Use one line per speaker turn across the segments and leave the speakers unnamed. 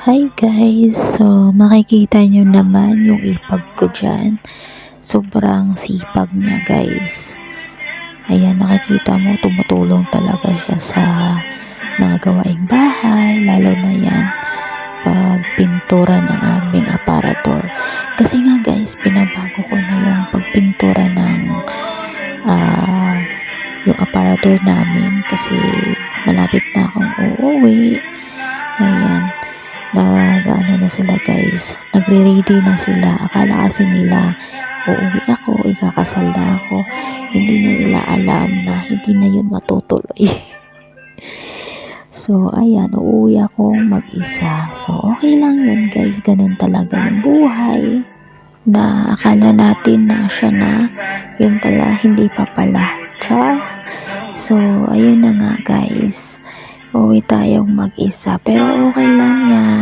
Hi guys! So, makikita nyo naman yung ipag ko dyan. Sobrang sipag niya guys. Ayan, nakikita mo, tumutulong talaga siya sa mga gawaing bahay, lalo na yan pag pintura ng aming aparador. Kasi nga guys, pinabago ko na yung pagpintura ng ah, yung aparador namin kasi malapit na akong uuwi. Ayan sila guys, nagre-ready na sila. Akala kasi nila uuwi ako, ikakasal na ako. Hindi na nila alam na hindi na yun matutuloy. so, ayan, uuwi akong mag-isa. So, okay lang yun guys, ganun talaga yung buhay. Na akala natin na siya na, yun pala, hindi pa pala. Char. So, ayun na nga guys uwi tayong mag-isa. Pero okay lang yan.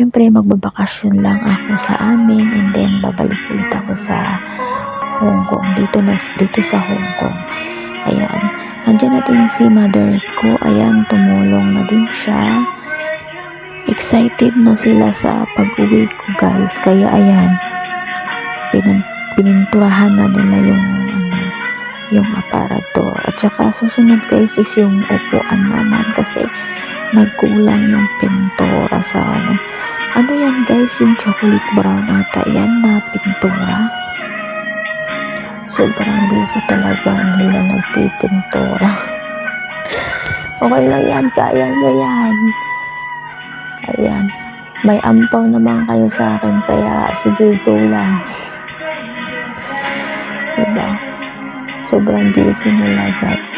Siyempre, magbabakasyon lang ako sa amin and then babalik ulit ako sa Hong Kong. Dito, na, dito sa Hong Kong. Ayan. Andiyan na din si mother ko. Ayan, tumulong na din siya. Excited na sila sa pag-uwi ko guys. Kaya ayan, pinun pininturahan na nila yung ano, yung aparador. At saka susunod guys is yung upuan naman kasi nagkulang yung pintura sa ano. Ano yan guys, yung chocolate brown ata yan na pintura. Sobrang busy talaga nila nagpipintura. okay lang yan, kaya nyo yan. Ayan. May ampaw naman kayo sa akin, kaya sige, go lang. Diba? Sobrang busy nila guys.